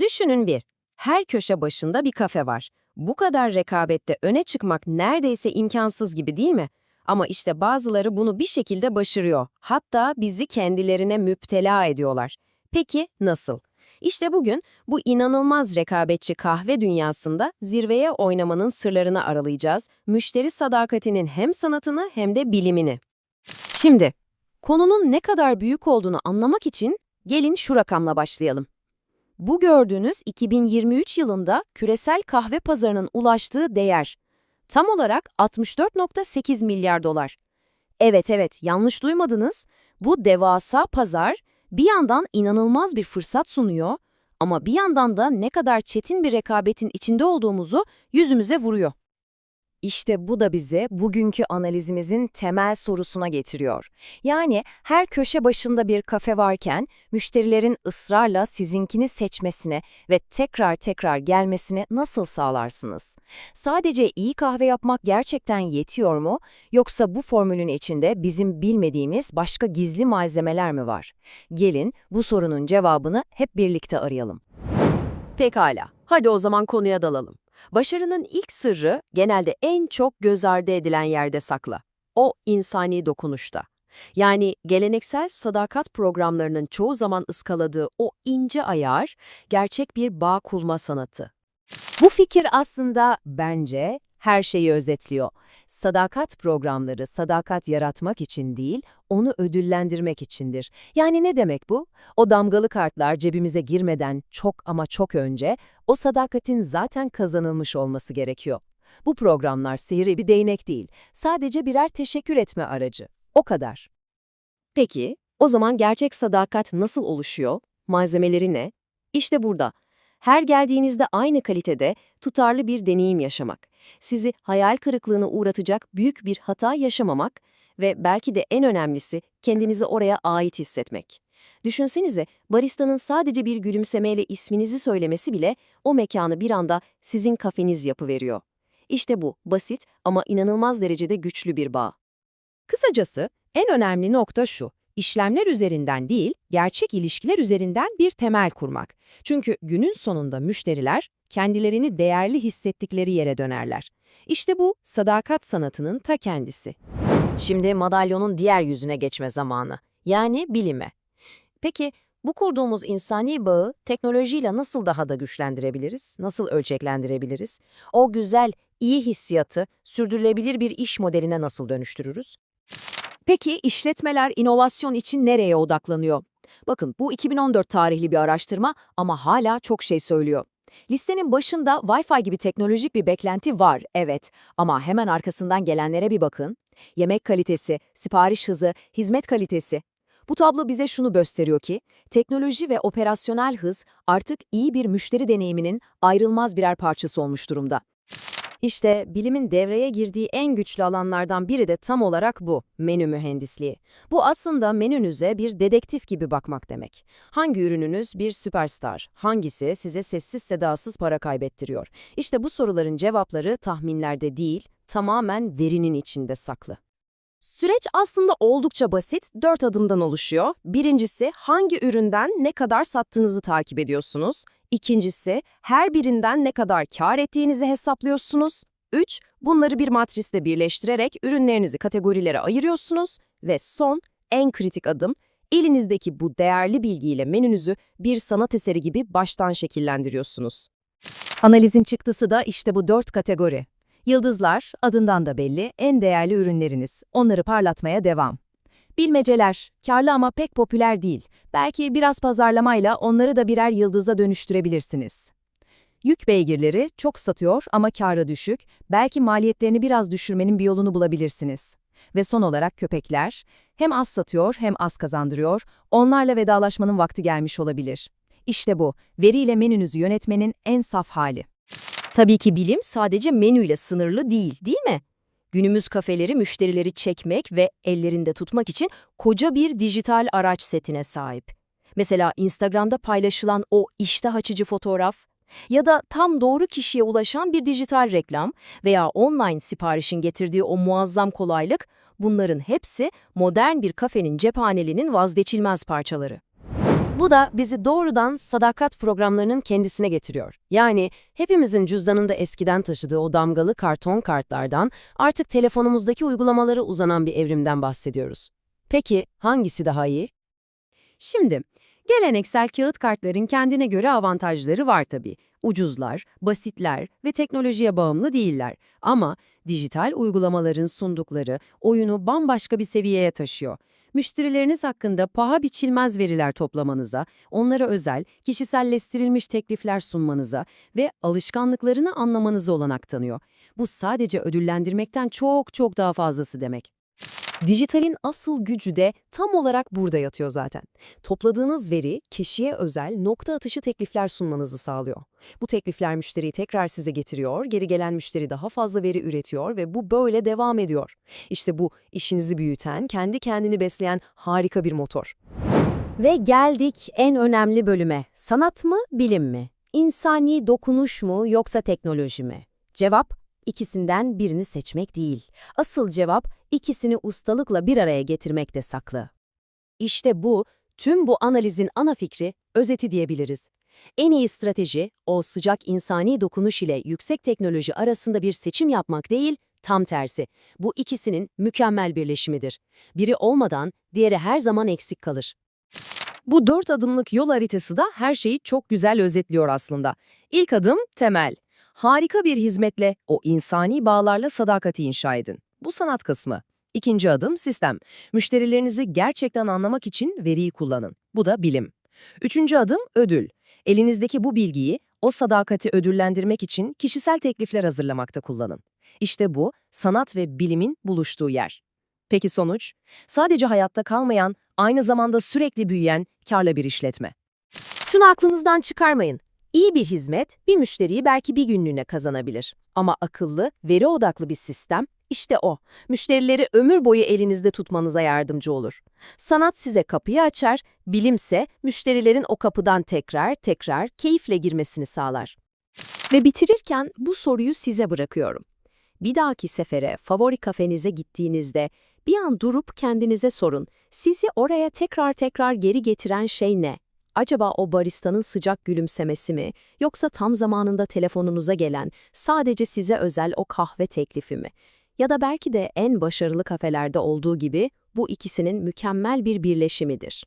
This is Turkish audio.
Düşünün bir, her köşe başında bir kafe var. Bu kadar rekabette öne çıkmak neredeyse imkansız gibi değil mi? Ama işte bazıları bunu bir şekilde başarıyor. Hatta bizi kendilerine müptela ediyorlar. Peki nasıl? İşte bugün bu inanılmaz rekabetçi kahve dünyasında zirveye oynamanın sırlarını aralayacağız. Müşteri sadakatinin hem sanatını hem de bilimini. Şimdi, konunun ne kadar büyük olduğunu anlamak için gelin şu rakamla başlayalım. Bu gördüğünüz 2023 yılında küresel kahve pazarının ulaştığı değer. Tam olarak 64.8 milyar dolar. Evet evet yanlış duymadınız. Bu devasa pazar bir yandan inanılmaz bir fırsat sunuyor ama bir yandan da ne kadar çetin bir rekabetin içinde olduğumuzu yüzümüze vuruyor. İşte bu da bizi bugünkü analizimizin temel sorusuna getiriyor. Yani her köşe başında bir kafe varken müşterilerin ısrarla sizinkini seçmesine ve tekrar tekrar gelmesini nasıl sağlarsınız? Sadece iyi kahve yapmak gerçekten yetiyor mu? Yoksa bu formülün içinde bizim bilmediğimiz başka gizli malzemeler mi var? Gelin bu sorunun cevabını hep birlikte arayalım. Pekala, hadi o zaman konuya dalalım. Başarının ilk sırrı genelde en çok göz ardı edilen yerde saklı. O insani dokunuşta. Yani geleneksel sadakat programlarının çoğu zaman ıskaladığı o ince ayar, gerçek bir bağ kurma sanatı. Bu fikir aslında bence her şeyi özetliyor. Sadakat programları sadakat yaratmak için değil, onu ödüllendirmek içindir. Yani ne demek bu? O damgalı kartlar cebimize girmeden çok ama çok önce o sadakatin zaten kazanılmış olması gerekiyor. Bu programlar sihirli bir değnek değil, sadece birer teşekkür etme aracı. O kadar. Peki, o zaman gerçek sadakat nasıl oluşuyor? Malzemeleri ne? İşte burada. Her geldiğinizde aynı kalitede tutarlı bir deneyim yaşamak, sizi hayal kırıklığına uğratacak büyük bir hata yaşamamak ve belki de en önemlisi kendinizi oraya ait hissetmek. Düşünsenize, baristanın sadece bir gülümsemeyle isminizi söylemesi bile o mekanı bir anda sizin kafeniz yapıveriyor. İşte bu, basit ama inanılmaz derecede güçlü bir bağ. Kısacası, en önemli nokta şu, işlemler üzerinden değil, gerçek ilişkiler üzerinden bir temel kurmak. Çünkü günün sonunda müşteriler kendilerini değerli hissettikleri yere dönerler. İşte bu sadakat sanatının ta kendisi. Şimdi madalyonun diğer yüzüne geçme zamanı. Yani bilime. Peki bu kurduğumuz insani bağı teknolojiyle nasıl daha da güçlendirebiliriz? Nasıl ölçeklendirebiliriz? O güzel, iyi hissiyatı sürdürülebilir bir iş modeline nasıl dönüştürürüz? Peki işletmeler inovasyon için nereye odaklanıyor? Bakın bu 2014 tarihli bir araştırma ama hala çok şey söylüyor. Listenin başında Wi-Fi gibi teknolojik bir beklenti var, evet. Ama hemen arkasından gelenlere bir bakın. Yemek kalitesi, sipariş hızı, hizmet kalitesi. Bu tablo bize şunu gösteriyor ki, teknoloji ve operasyonel hız artık iyi bir müşteri deneyiminin ayrılmaz birer parçası olmuş durumda. İşte bilimin devreye girdiği en güçlü alanlardan biri de tam olarak bu, menü mühendisliği. Bu aslında menünüze bir dedektif gibi bakmak demek. Hangi ürününüz bir süperstar, hangisi size sessiz sedasız para kaybettiriyor? İşte bu soruların cevapları tahminlerde değil, tamamen verinin içinde saklı. Süreç aslında oldukça basit, dört adımdan oluşuyor. Birincisi, hangi üründen ne kadar sattığınızı takip ediyorsunuz. İkincisi, her birinden ne kadar kar ettiğinizi hesaplıyorsunuz. Üç, bunları bir matrisle birleştirerek ürünlerinizi kategorilere ayırıyorsunuz. Ve son, en kritik adım, elinizdeki bu değerli bilgiyle menünüzü bir sanat eseri gibi baştan şekillendiriyorsunuz. Analizin çıktısı da işte bu dört kategori. Yıldızlar, adından da belli, en değerli ürünleriniz. Onları parlatmaya devam. Bilmeceler, karlı ama pek popüler değil. Belki biraz pazarlamayla onları da birer yıldıza dönüştürebilirsiniz. Yük beygirleri çok satıyor ama karı düşük. Belki maliyetlerini biraz düşürmenin bir yolunu bulabilirsiniz. Ve son olarak köpekler, hem az satıyor hem az kazandırıyor. Onlarla vedalaşmanın vakti gelmiş olabilir. İşte bu, veriyle menünüzü yönetmenin en saf hali. Tabii ki bilim sadece menüyle sınırlı değil, değil mi? Günümüz kafeleri müşterileri çekmek ve ellerinde tutmak için koca bir dijital araç setine sahip. Mesela Instagram'da paylaşılan o iştah açıcı fotoğraf ya da tam doğru kişiye ulaşan bir dijital reklam veya online siparişin getirdiği o muazzam kolaylık, bunların hepsi modern bir kafenin cephanelinin vazgeçilmez parçaları. Bu da bizi doğrudan sadakat programlarının kendisine getiriyor. Yani hepimizin cüzdanında eskiden taşıdığı o damgalı karton kartlardan artık telefonumuzdaki uygulamalara uzanan bir evrimden bahsediyoruz. Peki hangisi daha iyi? Şimdi, geleneksel kağıt kartların kendine göre avantajları var tabii. Ucuzlar, basitler ve teknolojiye bağımlı değiller. Ama dijital uygulamaların sundukları oyunu bambaşka bir seviyeye taşıyor. Müşterileriniz hakkında paha biçilmez veriler toplamanıza, onlara özel, kişiselleştirilmiş teklifler sunmanıza ve alışkanlıklarını anlamanıza olanak tanıyor. Bu sadece ödüllendirmekten çok çok daha fazlası demek. Dijitalin asıl gücü de tam olarak burada yatıyor zaten. Topladığınız veri, kişiye özel nokta atışı teklifler sunmanızı sağlıyor. Bu teklifler müşteriyi tekrar size getiriyor, geri gelen müşteri daha fazla veri üretiyor ve bu böyle devam ediyor. İşte bu işinizi büyüten, kendi kendini besleyen harika bir motor. Ve geldik en önemli bölüme. Sanat mı, bilim mi? İnsani dokunuş mu yoksa teknoloji mi? Cevap, ikisinden birini seçmek değil. Asıl cevap, ikisini ustalıkla bir araya getirmekte saklı. İşte bu, tüm bu analizin ana fikri, özeti diyebiliriz. En iyi strateji, o sıcak insani dokunuş ile yüksek teknoloji arasında bir seçim yapmak değil, tam tersi. Bu ikisinin mükemmel birleşimidir. Biri olmadan diğeri her zaman eksik kalır. Bu dört adımlık yol haritası da her şeyi çok güzel özetliyor aslında. İlk adım temel. Harika bir hizmetle, o insani bağlarla sadakati inşa edin. Bu sanat kısmı. İkinci adım sistem. Müşterilerinizi gerçekten anlamak için veriyi kullanın. Bu da bilim. Üçüncü adım ödül. Elinizdeki bu bilgiyi, o sadakati ödüllendirmek için kişisel teklifler hazırlamakta kullanın. İşte bu, sanat ve bilimin buluştuğu yer. Peki sonuç? Sadece hayatta kalmayan, aynı zamanda sürekli büyüyen, karla bir işletme. Şunu aklınızdan çıkarmayın. İyi bir hizmet bir müşteriyi belki bir günlüğüne kazanabilir. Ama akıllı, veri odaklı bir sistem işte o. Müşterileri ömür boyu elinizde tutmanıza yardımcı olur. Sanat size kapıyı açar, bilimse müşterilerin o kapıdan tekrar tekrar keyifle girmesini sağlar. Ve bitirirken bu soruyu size bırakıyorum. Bir dahaki sefere favori kafenize gittiğinizde bir an durup kendinize sorun. Sizi oraya tekrar tekrar geri getiren şey ne? Acaba o baristanın sıcak gülümsemesi mi, yoksa tam zamanında telefonunuza gelen, sadece size özel o kahve teklifi mi? Ya da belki de en başarılı kafelerde olduğu gibi bu ikisinin mükemmel bir birleşimidir.